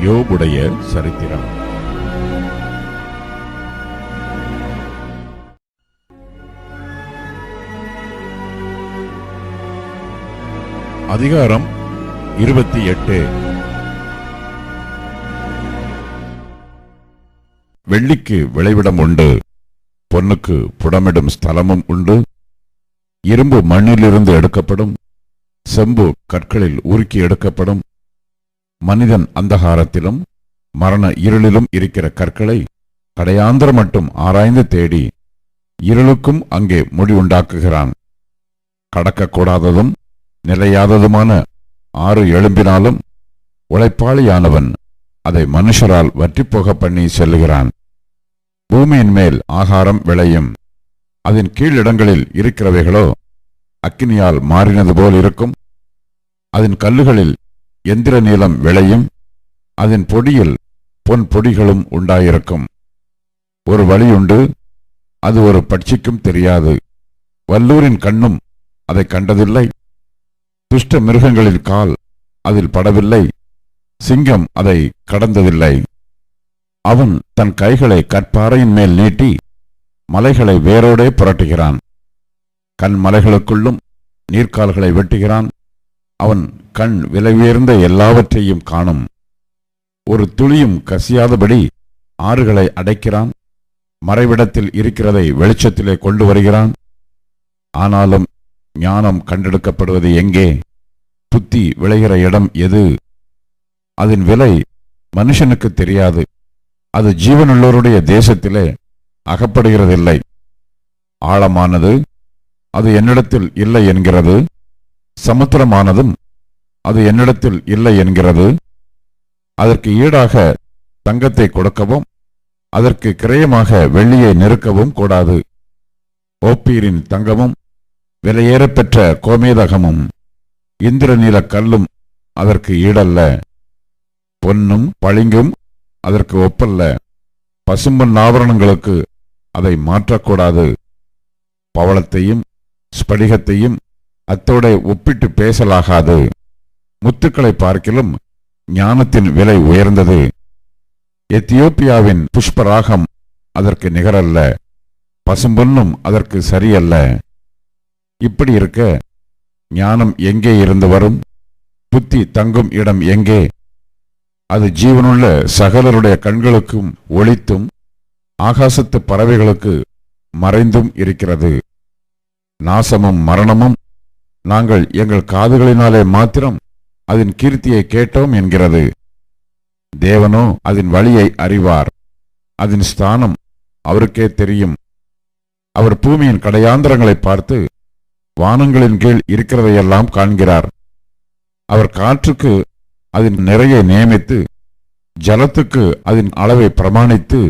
யோபுடைய சரித்திரம். அதிகாரம் இருபத்தி எட்டு. வெள்ளிக்கு விளைவிடம் உண்டு பொன்னுக்கு புடமிடும் ஸ்தலமும் உண்டு இரும்பு மண்ணிலிருந்து எடுக்கப்படும் செம்பு கற்களில் உருக்கி எடுக்கப்படும் மனிதன் அந்தகாரத்திலும் மரண இருளிலும் இருக்கிற கற்களை கடையாந்திர மட்டும் ஆராய்ந்து தேடி இருளுக்கும் அங்கே முடிவுண்டாக்குகிறான் கடக்கக்கூடாததும் நிலையாததுமான ஆறு எழும்பினாலும் உழைப்பாளியானவன் அதை மனுஷரால் வற்றிப்போக பண்ணி செல்லுகிறான். பூமியின் மேல் ஆகாரம் விளையும். அதன் கீழிடங்களில் இருக்கிறவைகளோ அக்கினியால் மாறினது போல் இருக்கும். அதன் கல்லுகளில் எந்திர நீளம் விளையும். அதன் பொடியில் பொன் பொடிகளும் உண்டாயிருக்கும். ஒரு வழியுண்டு அது ஒரு பட்சிக்கும் தெரியாது. வல்லூரின் கண்ணும் அதை கண்டதில்லை. துஷ்ட மிருகங்களின் கால் அதில் படவில்லை. சிங்கம் அதை கடந்ததில்லை. அவன் தன் கைகளை கற்பாறையின் மேல் நீட்டி மலைகளை வேரோடே புரட்டுகிறான். கண் மலைகளுக்குள்ளும் நீர்க்கால்களை வெட்டுகிறான். அவன் கண் விலை உயர்ந்த எல்லாவற்றையும் காணும். ஒரு துளியும் கசியாதபடி ஆறுகளை அடைக்கிறான். மறைவிடத்தில் இருக்கிறதை வெளிச்சத்திலே கொண்டு வருகிறான். ஆனாலும் ஞானம் கண்டெடுக்கப்படுவது எங்கே? புத்தி விளைகிற இடம் எது? அதன் விலை மனுஷனுக்கு தெரியாது. அது ஜீவனுள்ளோருடைய தேசத்திலே அகப்படுகிறதில்லை. ஆழமானது அது என்னிடத்தில் இல்லை என்கிறது. சமுத்திரமானதும் அது என்னிடத்தில் இல்லை என்கிறது. அதற்கு ஈடாக தங்கத்தை கொடுக்கவும் அதற்கு கிரயமாக வெள்ளியை நெருக்கவும் கூடாது. ஓப்பீரின் தங்கமும் விலையேறப்பெற்ற கோமேதகமும் இந்திரநீல கல்லும் அதற்கு ஈடல்ல. பொன்னும் பளிங்கும் அதற்கு ஒப்பல்ல. பசும்பன் ஆபரணங்களுக்கு அதை மாற்றக்கூடாது. பவளத்தையும் ஸ்படிகத்தையும் அத்தோட ஒப்பிட்டு பேசலாகாது. முத்துக்களை பார்க்கிலும் ஞானத்தின் விலை உயர்ந்தது. எத்தியோப்பியாவின் புஷ்பராகம் அதற்கு நிகரல்ல. பசும்பொன்னும் அதற்கு சரியல்ல. இப்படி இருக்க ஞானம் எங்கே இருந்து வரும்? புத்தி தங்கும் இடம் எங்கே? அது ஜீவனுள்ள சகலருடைய கண்களுக்கும் ஒளித்தும் ஆகாசத்து பறவைகளுக்கு மறைந்தும் இருக்கிறது. நாசமும் மரணமும் நாங்கள் எங்கள் காதுகளினாலே மாத்திரம் அதன் கீர்த்தியை கேட்டோம் என்கிறது. தேவனோ அதன் வழியை அறிவார். அதன் ஸ்தானம் அவருக்கே தெரியும். அவர் பூமியின் கடையாந்திரங்களை பார்த்து வானங்களின் கீழ் இருக்கிறதையெல்லாம் காண்கிறார். அவர் காற்றுக்கு அதன் நிறையை நியமித்து ஜலத்துக்கு அதன் அளவை பிரமாணித்து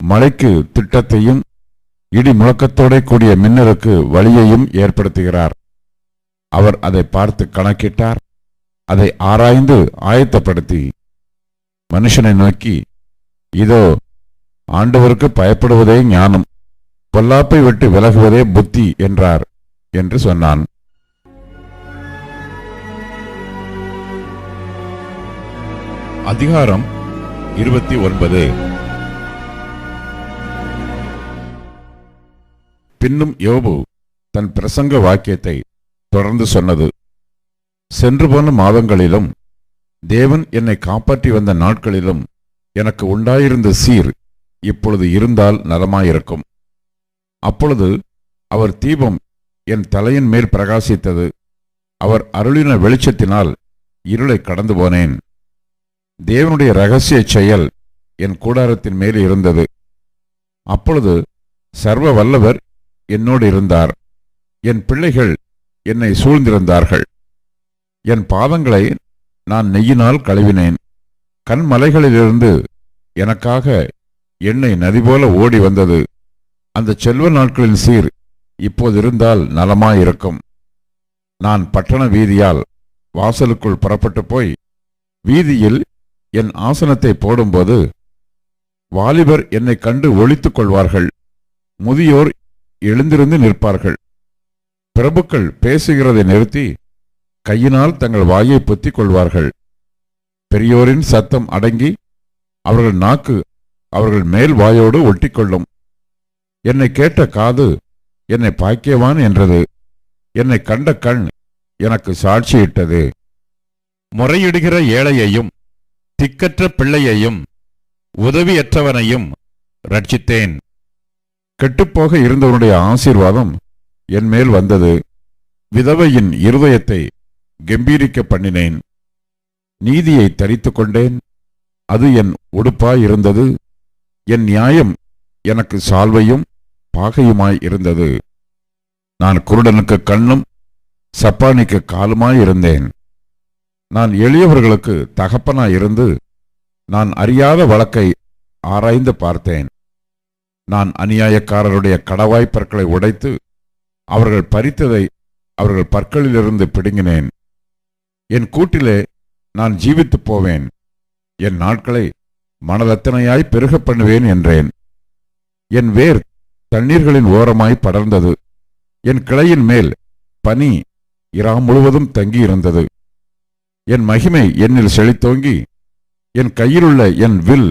மழைக்கு திட்டத்தையும் இடி முழக்கத்தோட கூடிய மின்னலுக்கு வழியையும் ஏற்படுத்துகிறார். அவர் அதை பார்த்து கணக்கிட்டார். அதை ஆராய்ந்து ஆயத்தப்படுத்தி மனுஷனை நோக்கி இதோ ஆண்டவருக்கு பயப்படுவதே ஞானம் பொல்லாப்பை விட்டு விலகுவதே புத்தி என்றார். என்று சொன்னான். அதிகாரம் இருபத்தி ஒன்பது. பின்னும் யோபு தன் பிரசங்க வாக்கியத்தை தொடர்ந்து சொன்னது. சென்று போன மாதங்களிலும் தேவன் என்னை காப்பாற்றி வந்த நாட்களிலும் எனக்கு உண்டாயிருந்த சீர் இப்பொழுது இருந்தால் நலமாயிருக்கும். அப்பொழுது அவர் தீபம் என் தலையின் மேல் பிரகாசித்தது. அவர் அருளின வெளிச்சத்தினால் இருளை கடந்து போனேன். தேவனுடைய ரகசிய செயல் என் கூடாரத்தின் மேல் இருந்தது. அப்பொழுது சர்வ வல்லவர் என்னோடு இருந்தார். என் பிள்ளைகள் என்னை சூழ்ந்திருந்தார்கள். என் பாதங்களை நான் நெய்யினால் கழுவினேன். கண்மலைகளிலிருந்து எனக்காக எண்ணெய் நதி போல ஓடி வந்தது. அந்த செல்வ நாட்களின் சீர் இப்போது இருந்தால் நலமாயிருக்கும். நான் பட்டண வீதியால் வாசலுக்குள் புறப்பட்டு போய் வீதியில் என் ஆசனத்தை போடும்போது வாலிபர் என்னை கண்டு ஒழித்துக் கொள்வார்கள். முதியோர் எழுந்திருந்து நிற்பார்கள். பிரபுக்கள் பேசுகிறதை நிறுத்தி கையினால் தங்கள் வாயை பொத்திக் கொள்வார்கள். பெரியோரின் சத்தம் அடங்கி அவர்கள் நாக்கு அவர்கள் மேல் வாயோடு ஒட்டிக்கொள்ளும். என்னை கேட்ட காது என்னை பாக்கியவான் என்றது. என்னை கண்ட கண் எனக்கு சாட்சியிட்டது. முறையிடுகிற ஏழையையும் திக்கற்ற பிள்ளையையும் உதவியற்றவனையும் ரட்சித்தேன் கெட்டுப்போக இருந்தவனுடைய ஆசீர்வாதம் என் மேல் வந்தது. விதவையின் இருதயத்தை கம்பீரிக்க பண்ணினேன். நீதியை தரித்து கொண்டேன். அது என் உடுப்பாயிருந்தது என் நியாயம் எனக்கு சால்வையும் பாகையுமாய் இருந்தது. நான் குருடனுக்கு கண்ணும் சப்பானிக்கு காலுமாய் இருந்தேன். நான் எளியவர்களுக்கு தகப்பனாய் இருந்து நான் அறியாத வழக்கை ஆராய்ந்து பார்த்தேன். நான் அநியாயக்காரருடைய கடவாய்ப்பற்களை உடைத்து அவர்கள் பறித்ததை அவர்கள் பற்களிலிருந்து பிடுங்கினேன். என் கூட்டிலே நான் ஜீவித்துப் போவேன். என் நாட்களை மனதத்தனையாய் பெருக பண்ணுவேன் என்றேன். என் வேர் தண்ணீர்களின் ஓரமாய் படர்ந்தது. என் கிளையின் மேல் பனி இரா முழுவதும் தங்கியிருந்தது. என் மகிமை என்னில் செழித்தோங்கி என் கையிலுள்ள என் வில்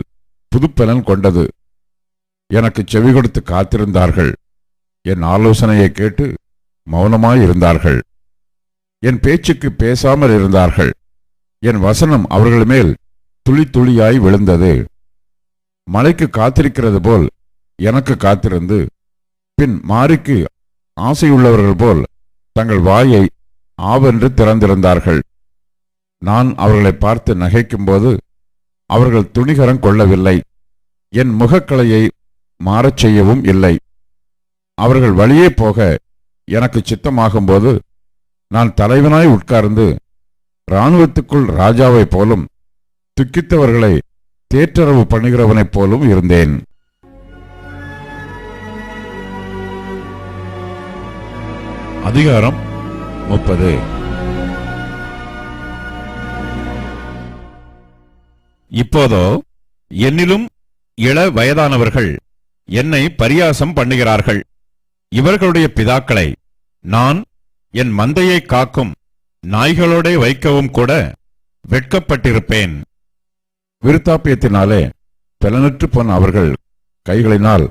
புதுப்பலன் கொண்டது. எனக்கு செவி கொடுத்து காத்திருந்தார்கள். என் ஆலோசனையை கேட்டு மௌனமாயிருந்தார்கள். என் பேச்சுக்கு பேசாமல் இருந்தார்கள். என் வசனம் அவர்கள் மேல் துளி துளியாய் விழுந்தது. மலைக்கு காத்திருக்கிறது போல் எனக்கு காத்திருந்து பின் மாரிக்கு ஆசையுள்ளவர்கள் போல் தங்கள் வாயை ஆவென்று திறந்திருந்தார்கள். நான் அவர்களை பார்த்து நகைக்கும்போது அவர்கள் துணிகரம் கொள்ளவில்லை. என் முகக்கலையை மாறச் செய்யவும் இல்லை. அவர்கள் வழியே போக எனக்கு சித்தமாகும்போது நான் தலைவனாய் உட்கார்ந்து இராணுவத்துக்குள் ராஜாவைப் போலும் துக்கித்தவர்களை தேற்றரவு பண்ணுகிறவனைப் போலும் இருந்தேன். அதிகாரம் முப்பது. இப்போதோ என்னிலும் இள வயதானவர்கள் என்னை பரியாசம் பண்ணுகிறார்கள். இவர்களுடைய பிதாக்களை நான் என் மந்தையை காக்கும் நாய்களோட வைக்கவும் கூட வெட்கப்பட்டிருப்பேன். விருத்தாப்பியத்தினாலே பலனற்று போன அவர்கள் கைகளினால்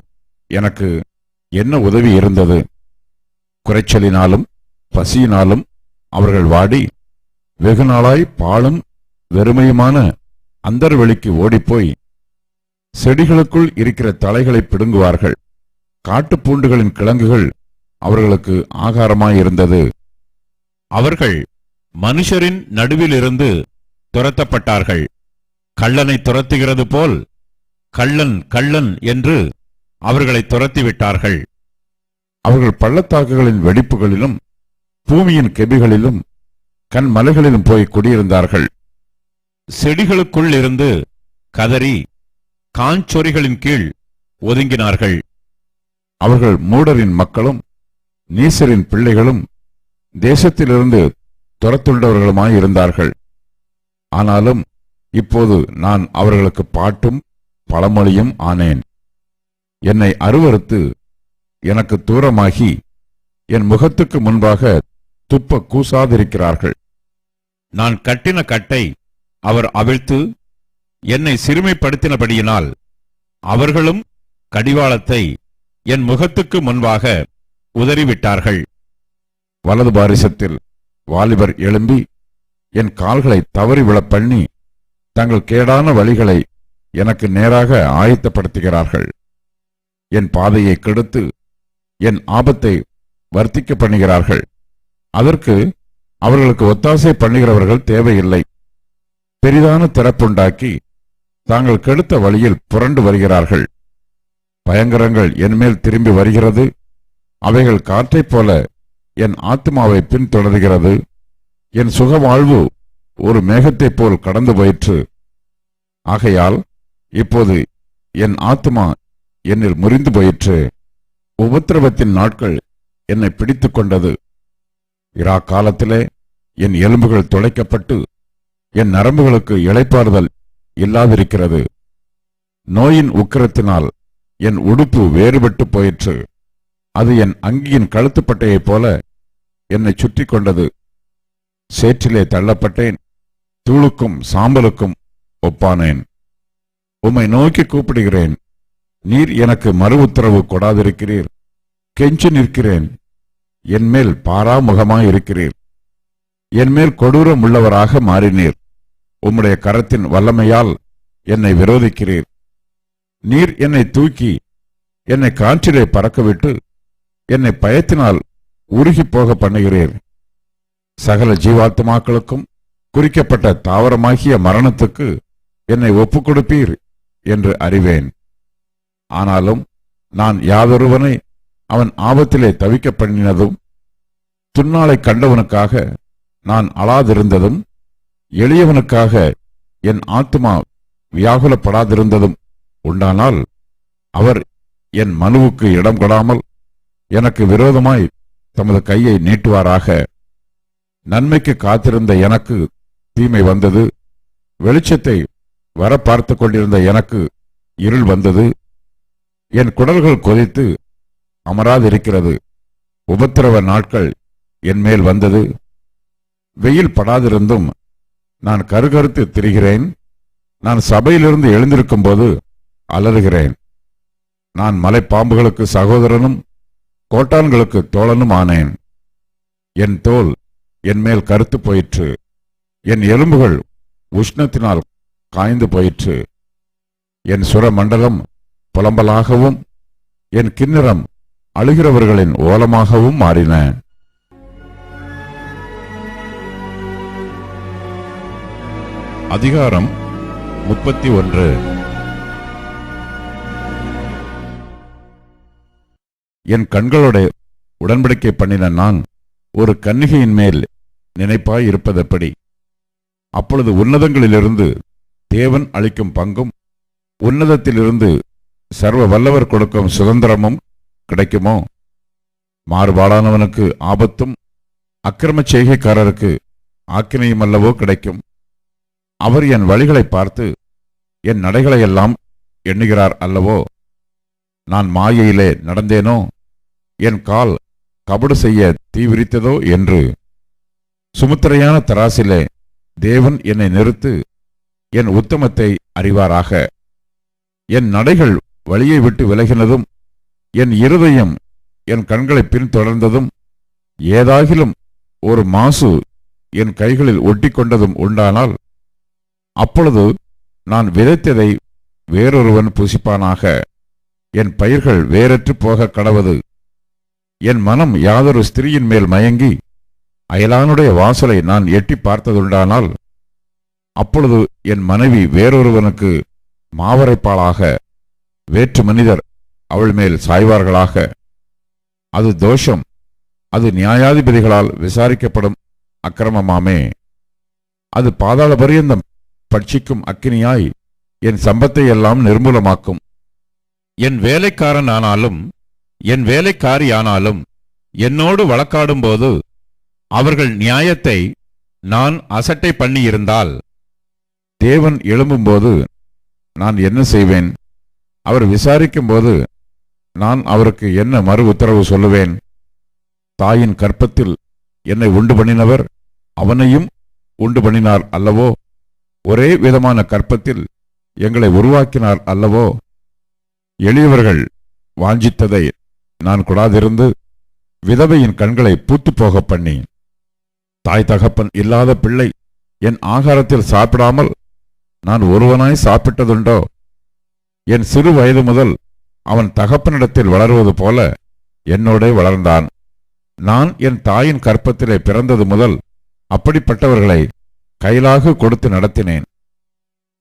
எனக்கு என்ன உதவி இருந்தது? குறைச்சலினாலும் பசியினாலும் அவர்கள் வாடி வெகு நாளாய் பாலும் வெறுமையுமான அந்தர்வெளிக்கு ஓடிப்போய் செடிகளுக்குள் இருக்கிற தலைகளை பிடுங்குவார்கள். காட்டுப்பூண்டுகளின் கிழங்குகள் அவர்களுக்கு ஆகாரமாயிருந்தது. அவர்கள் மனுஷரின் நடுவிலிருந்து துரத்தப்பட்டார்கள். கள்ளனை துரத்துகிறது போல் கள்ளன் கள்ளன் என்று அவர்களை துரத்திவிட்டார்கள். அவர்கள் பள்ளத்தாக்குகளின் வெடிப்புகளிலும் பூமியின் கெபிகளிலும் கண் மலைகளிலும் போய் குடியிருந்தார்கள். செடிகளுக்குள் இருந்து கதறி காஞ்சொரிகளின் கீழ் ஒதுங்கினார்கள். அவர்கள் மூடரின் மக்களும் நீசரின் பிள்ளைகளும் தேசத்திலிருந்து துரத்துள்ளவர்களுமாயிருந்தார்கள் ஆனாலும் இப்போது நான் அவர்களுக்கு பாட்டும் பழமொழியும் ஆனேன். என்னை அருவருத்து எனக்கு தூரமாகி என் முகத்துக்கு முன்பாக துப்ப கூசாதிருக்கிறார்கள். நான் கட்டின கட்டை அவர் அவிழ்த்து என்னை சிறுமைப்படுத்தினபடியினால் அவர்களும் கடிவாளத்தை என் முகத்துக்கு முன்பாக உதறிவிட்டார்கள். வலது பாரிசத்தில் வாலிபர் எழும்பி என் கால்களை தவறி விழப் பண்ணி தங்கள் கேடான வழிகளை எனக்கு நேராக ஆயத்தப்படுத்துகிறார்கள். என் பாதையை கெடுத்து என் ஆபத்தை வர்த்திக்க பண்ணுகிறார்கள். அதற்கு அவர்களுக்கு ஒத்தாசை பண்ணுகிறவர்கள் தேவையில்லை. பெரிதான திறப்புண்டாக்கி தாங்கள் கெடுத்த வழியில் புரண்டு வருகிறார்கள். பயங்கரங்கள் என்மேல் திரும்பி வருகிறது. அவைகள் காற்றைப் போல என் ஆத்மாவை பின்தொடர்கிறது. என் சுகவாழ்வு ஒரு மேகத்தைப் போல் கடந்து போயிற்று. ஆகையால் இப்போது என் ஆத்மா என்னில் முறிந்து போயிற்று. உபத்திரவத்தின் நாட்கள் என்னை பிடித்துக் கொண்டது. இரா காலத்திலே என் எலும்புகள் துளைக்கப்பட்டு என் நரம்புகளுக்கு இழைப்பாறுதல் இல்லாதிருக்கிறது. நோயின் உக்கிரத்தினால் என் உடுப்பு வேறுபட்டு போயிற்று. அது என் அங்கியின் கழுத்துப்பட்டையைப் போல என்னை சுற்றி கொண்டது. சேற்றிலே தள்ளப்பட்டேன். தூளுக்கும் சாம்பலுக்கும் ஒப்பானேன். உம்மை நோக்கி கூப்பிடுகிறேன். நீர் எனக்கு மறு உத்தரவு கொடாதிருக்கிறீர். கெஞ்சி நிற்கிறேன். என்மேல் பாராமுகமாயிருக்கிறீர் என்மேல் கொடூரம் உள்ளவராக மாறினீர். உம்முடைய கரத்தின் வல்லமையால் என்னை விரோதிக்கிறீர். நீர் என்னை தூக்கி என்னை காற்றிலே பறக்கவிட்டு என்னை பயத்தினால் உருகிப் போக பண்ணுகிறீர். சகல ஜீவாத்மாக்களுக்கும் குறிக்கப்பட்ட தாவரமாகிய மரணத்துக்கு என்னை ஒப்புக் கொடுப்பீர் என்று அறிவேன். ஆனாலும் நான் யாதொருவனை அவன் ஆபத்திலே தவிக்க பண்ணினதும் துன்னாளை கண்டவனுக்காக நான் அழாதிருந்ததும் எளியவனுக்காக என் ஆத்மா வியாகுலப்படாதிருந்ததும் உண்டானால் அவர் என் மனுவுக்கு இடம் கொடாமல் எனக்கு விரோதமாய் தமது கையை நீட்டுவாராக. நன்மைக்கு காத்திருந்த எனக்கு தீமை வந்தது வெளிச்சத்தை வர பார்த்து கொண்டிருந்த எனக்கு இருள் வந்தது என் குடல்கள் கொதித்து அமராதிருக்கிறது. உபத்திரவ நாட்கள் என் மேல் வந்தது. வெயில் படாதிருந்தும் நான் கருகருத்து திரிகிறேன். நான் சபையிலிருந்து எழுந்திருக்கும் போது அலறுகிறேன். நான் மலைப்பாம்புகளுக்கு சகோதரனும் கோட்டான்களுக்கு தோழனும் ஆனேன். என் தோல் என் மேல் கருத்து போயிற்று. என் எலும்புகள் உஷ்ணத்தினால் காய்ந்து போயிற்று. என் சுரமண்டலம் புலம்பலாகவும் என் கிண்ணறம் அழுகிறவர்களின் ஓலமாகவும் மாறின. அதிகாரம் முப்பத்தி ஒன்று. என் கண்களோட உடன்படிக்கை பண்ணின நான் ஒரு கன்னிகையின் மேல் நினைப்பாய் இருப்பதெப்படி அப்பொழுது உன்னதங்களிலிருந்து தேவன் அளிக்கும் பங்கும் உன்னதத்திலிருந்து சர்வ வல்லவர் கொடுக்கும் சுதந்திரமும் கிடைக்குமோ? மாறுபாடானவனுக்கு ஆபத்தும் அக்கிரமச் செய்கைக்காரருக்கு ஆக்கினையும் அல்லவோ கிடைக்கும். அவர் என் வழிகளை பார்த்து என் நடைகளையெல்லாம் எண்ணுகிறார் அல்லவோ? நான் மாயையிலே நடந்தேனோ? என் கால் கபடு செய்ய தீவிரித்ததோ என்று? சுமுத்திரையான தராசிலே தேவன் என்னை நிறுத்து என் உத்தமத்தை அறிவாராக. என் நடைகள் வழியை விட்டு விலகினதும் என் இருதயம் என் கண்களை பின்தொடர்ந்ததும் ஏதாகிலும் ஒரு மாசு என் கைகளில் ஒட்டிக்கொண்டதும் உண்டானால் அப்பொழுது நான் விதைத்ததை வேறொருவன் புசிப்பானாக. என் பயிர்கள் வேறற்று போக கடவது. என் மனம் யாதொரு ஸ்திரீயின் மேல் மயங்கி அயலானுடைய வாசலை நான் எட்டி பார்த்ததுண்டானால் அப்பொழுது என் மனைவி வேறொருவனுக்கு மாவரைப்பாளாக வேற்று மனிதர் அவள் மேல் சாய்வார்களாக. அது தோஷம் அது நியாயாதிபதிகளால் விசாரிக்கப்படும் அக்கிரமமாமே. அது பாதாள பரியந்தம் பட்சிக்கும் அக்கினியாய் என் சம்பத்தை எல்லாம் நிர்மூலமாக்கும். என் வேலைக்காரன் ஆனாலும் என் வேலைக்காரியானாலும் என்னோடு வழக்காடும்போது அவர்கள் நியாயத்தை நான் அசட்டை பண்ணியிருந்தால் தேவன் எழும்பும்போது நான் என்ன செய்வேன்? அவர் விசாரிக்கும்போது நான் அவருக்கு என்ன மறு உத்தரவு சொல்லுவேன்? தாயின் கற்பத்தில் என்னை உண்டு பண்ணினவர் அவனையும் உண்டு பண்ணினார் அல்லவோ? ஒரே விதமான கற்பத்தில் எங்களை உருவாக்கினார் அல்லவோ? எளியவர்கள் வாஞ்சித்ததை நான் கொடாதிருந்து விதவையின் கண்களை பூத்து போக பண்ணி தாய் தகப்பன் இல்லாத பிள்ளை என் ஆகாரத்தில் சாப்பிடாமல் நான் ஒருவனாய் சாப்பிட்டதுண்டோ? என் சிறு வயது முதல் அவன் தகப்பனிடத்தில் வளருவது போல என்னோடே வளர்ந்தான். நான் என் தாயின் கற்பத்திலே பிறந்தது முதல் அப்படிப்பட்டவர்களை கையிலாக கொடுத்து நடத்தினேன்.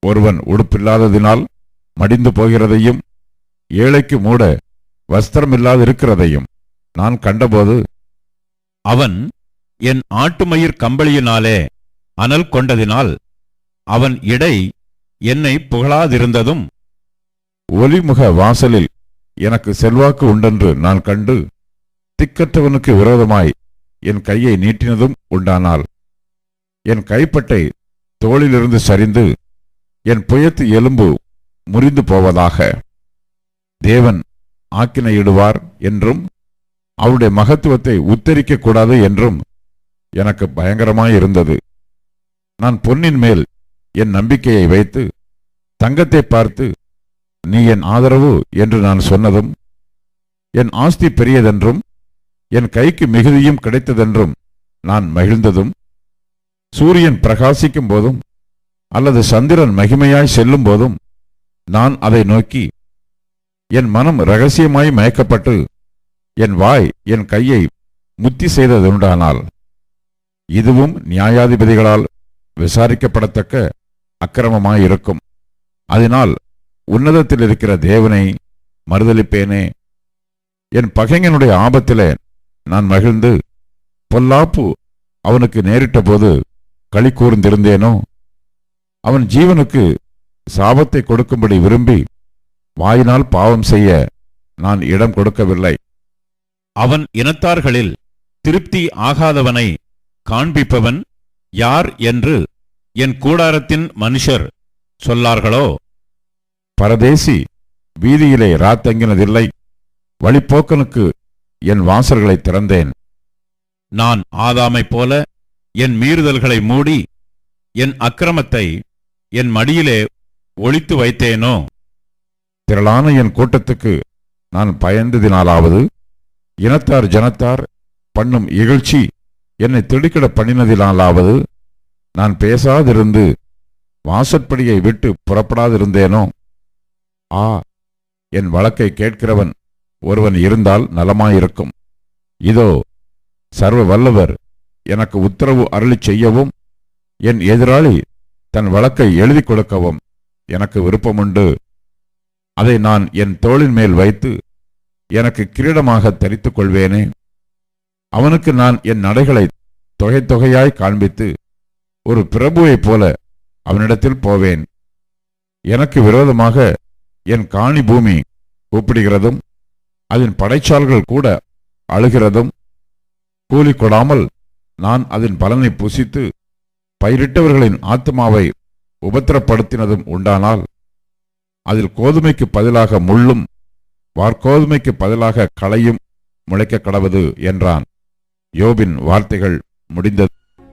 ஒருவன் உடுப்பில்லாததினால் மடிந்து போகிறதையும் ஏழைக்கு மூட வஸ்திரமில்லாதிருக்கிறதையும் நான் கண்டபோது அவன் என் ஆட்டுமயிர் கம்பளியினாலே அனல் கொண்டதினால் அவன் இடை என்னை புகழாதிருந்ததும் ஒலிமுக வாசலில் எனக்கு செல்வாக்கு உண்டென்று நான் கண்டு திக்கற்றவனுக்கு விரோதமாய் என் கையை நீட்டினதும் உண்டானால். என் கைப்பட்டை தோளிலிருந்து சரிந்து என் புயத்து எலும்பு முறிந்து போவதாக. தேவன் ஆக்கினையிடுவார் என்றும் அவருடைய மகத்துவத்தை உத்தரிக்க கூடாது என்றும் எனக்கு பயங்கரமாயிருந்தது நான் பொன்னின் மேல் என் நம்பிக்கையை வைத்து தங்கத்தை பார்த்து நீ என் ஆதரவு என்று நான் சொன்னதும் என் ஆஸ்தி பெரியதென்றும் என் கைக்கு மிகுதியும் கிடைத்ததென்றும் நான் மகிழ்ந்ததும் சூரியன் பிரகாசிக்கும் போதும் அல்லது சந்திரன் மகிமையாய் செல்லும் போதும் நான் அதை நோக்கி என் மனம் ரகசியமாய் மயக்கப்பட்டு என் வாய் என் கையை முத்தி செய்ததுண்டானால் இதுவும் நியாயாதிபதிகளால் விசாரிக்கப்படத்தக்க அக்கிரமமாயிருக்கும். அதனால் உன்னதத்தில் இருக்கிற தேவனை மறுதலிப்பேனே. என் பகைஞனுடைய ஆபத்திலே நான் மகிழ்ந்து பொல்லாப்பு அவனுக்கு நேரிட்ட போது களி கூர்ந்திருந்தேனோ? அவன் ஜீவனுக்கு சாபத்தை கொடுக்கும்படி விரும்பி வாயினால் பாவம் செய்ய நான் இடம் கொடுக்கவில்லை. அவன் இனத்தார்களில் திருப்தி ஆகாதவனை காண்பிப்பவன் யார் என்று என் கூடாரத்தின் மனுஷர் சொல்லார்களோ? பரதேசி வீதியிலே ராத்தங்கினதில்லை வழிப்போக்கனுக்கு என் வாசல்களை திறந்தேன். நான் ஆதாமைப் போல என் மீறுதல்களை மூடி என் அக்கிரமத்தை என் மடியிலே ஒளித்து வைத்தேனோ? திரளான என் கூட்டத்துக்கு நான் பயந்ததினாலாவது இனத்தார் ஜனத்தார் பண்ணும் இகழ்ச்சி என்னை திடுக்கிட பண்ணினதினாலாவது நான் பேசாதிருந்து வாசற்படியை விட்டு புறப்படாதிருந்தேனோ? ஆ. என் வழக்கை கேட்கிறவன் ஒருவன் இருந்தால் நலமாயிருக்கும். இதோ சர்வ வல்லவர் எனக்கு உத்தரவு அருளி செய்யவும் என் எதிராளி தன் வழக்கை எழுதி கொடுக்கவும் எனக்கு விருப்பமுண்டு. அதை நான் என் தோளின் மேல் வைத்து எனக்கு கிரீடமாக தரித்துக் கொள்வேனே. அவனுக்கு நான் என் நடைகளை தொகை தொகையாய் காண்பித்து ஒரு பிரபுவைப் போல அவனிடத்தில் போவேன். எனக்கு விரோதமாக என் காணி பூமி கூப்பிடுகிறதும் அதன் படைச்சால்கள் கூட அழுகிறதும் கூலி கொடாமல் நான் அதன் பலனை புசித்து பயிரிட்டவர்களின் ஆத்மாவை உபத்திரப்படுத்தினதும் உண்டானால் அதில் கோதுமைக்கு பதிலாக முள்ளும் வார்கோதுமைக்கு பதிலாக களையும் முளைக்க கடவது என்றான். யோபின் வார்த்தைகள் முடிந்தது.